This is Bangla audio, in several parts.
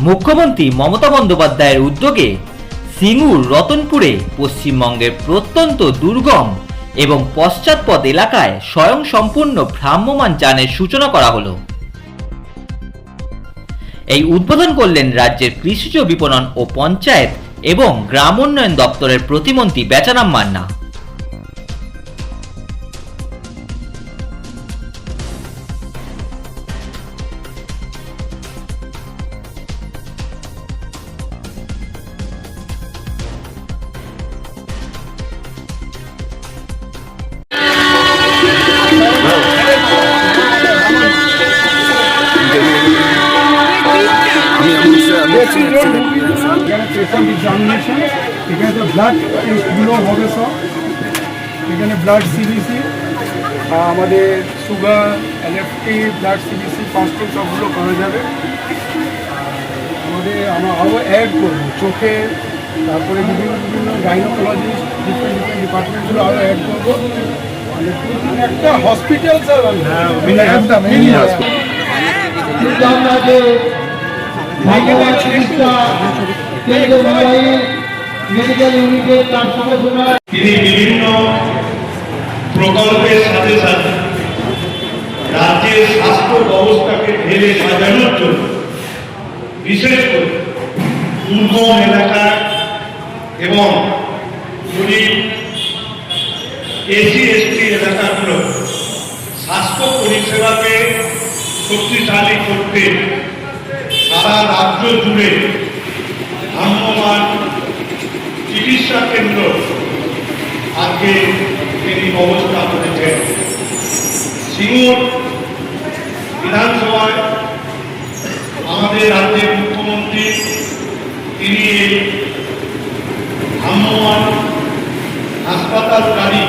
মুখ্যমন্ত্রী মমতা বন্দ্যোপাধ্যায়ের উদ্যোগে সিঙ্গুর, রতনপুরে পশ্চিমবঙ্গের প্রত্যন্ত দুর্গম এবং পশ্চাৎপদ এলাকায় স্বয়ং সম্পূর্ণ ভ্রাম্যমাণ যানের সূচনা করা হলো। এই উদ্বোধন করলেন রাজ্যের কৃষিজ বিপণন ও পঞ্চায়েত এবং গ্রাম উন্নয়ন দপ্তরের প্রতিমন্ত্রী বেচারাম মান্না। এখানে পেশেন্ট এক্সামিনেশন এখানে তো ব্লাড টেস্টগুলো হবে সব এখানে ব্লাড সিবিসি আমাদের sugar LFT blood CBC fasting সবগুলো করা যাবে। আমাদের আমরা আরও অ্যাড করব চোখের তারপরে বিভিন্ন বিভিন্ন গাইনোকোলজিস্ট ডিফারেন্ট ডিফারেন্ট ডিপার্টমেন্টগুলো আরও অ্যাড করব। মানে একটা হসপিটাল স্যার হসপিটাল ভগবান চিকিৎসা কেন্দ্র সঙ্গে তিনি বিভিন্ন প্রকল্পের সাথে সাথে রাজ্যের স্বাস্থ্য ব্যবস্থাকে ঢেলে সাজানোর জন্য, বিশেষ করে দুর্গম এলাকা এবং গরিব এসি, এসটি এলাকাগুলো স্বাস্থ্য পরিষেবাকে শক্তিশালী করতে সারা রাজ্য জুড়ে ভ্রাম্যমান চিকিৎসা কেন্দ্র আজকে তিনি ব্যবস্থা করেছেন। সিঙ্গুর বিধানসভায় আমাদের রাজ্যের মুখ্যমন্ত্রী, তিনি ভ্রাম্যমান হাসপাতাল গাড়ি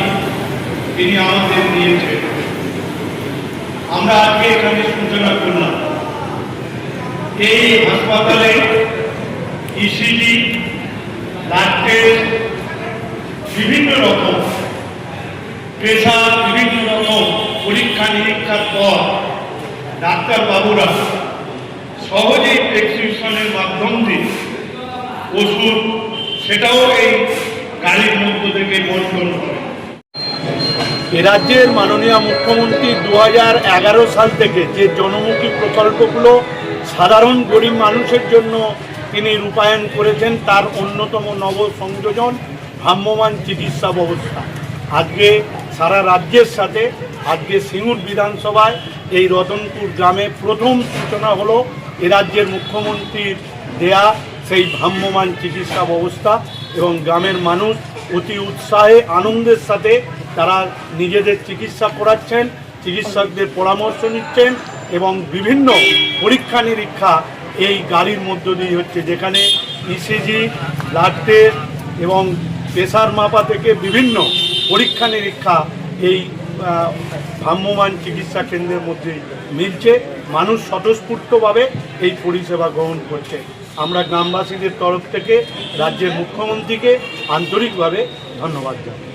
তিনি আমাদের দিয়েছেন। আমরা আজকে এখানে সূচনা করলাম। এই হাসপাতালে ইসিজি ব্লাড টেস্ট বিভিন্ন রকম প্রেশার বিভিন্ন রকম পরীক্ষা, নিরীক্ষার পর ডাক্তারবাবুরা সহজেই প্রেসক্রিপশনের মাধ্যম দিয়ে ওষুধ, সেটাও এই গাড়ির মধ্য থেকে বন্টন এ রাজ্যের মাননীয় মুখ্যমন্ত্রী দু হাজার এগারো সাল থেকে যে জনমুখী প্রকল্পগুলো সাধারণ গরিব মানুষের জন্য তিনি রূপায়ণ করেছেন তার অন্যতম নব সংযোজন ভ্রাম্যমান চিকিৎসা ব্যবস্থা। আজকে সারা রাজ্যের সাথে, আজকে সিঙ্গুর বিধানসভায় এই রতনপুর গ্রামে প্রথম সূচনা হলো এ রাজ্যের মুখ্যমন্ত্রীর দেয়া সেই ভ্রাম্যমান চিকিৎসা ব্যবস্থা এবং গ্রামের মানুষ অতি উৎসাহে, আনন্দের সাথে তারা নিজেদের চিকিৎসা করাচ্ছেন, চিকিৎসকদের পরামর্শ নিচ্ছেন এবং বিভিন্ন পরীক্ষা নিরীক্ষা এই গাড়ির মধ্য দিয়ে হচ্ছে, যেখানে ইসিজি ব্লাড টেস্ট এবং প্রেশার মাপা থেকে বিভিন্ন পরীক্ষা নিরীক্ষা এই ভ্রাম্যমান চিকিৎসা কেন্দ্রের মধ্যে মিলছে। মানুষ স্বতঃস্ফূর্তভাবে এই পরিষেবা গ্রহণ করছে। আমরা গ্রামবাসীদের তরফ থেকে, রাজ্যের মুখ্যমন্ত্রীকে আন্তরিকভাবে ধন্যবাদ জানাই।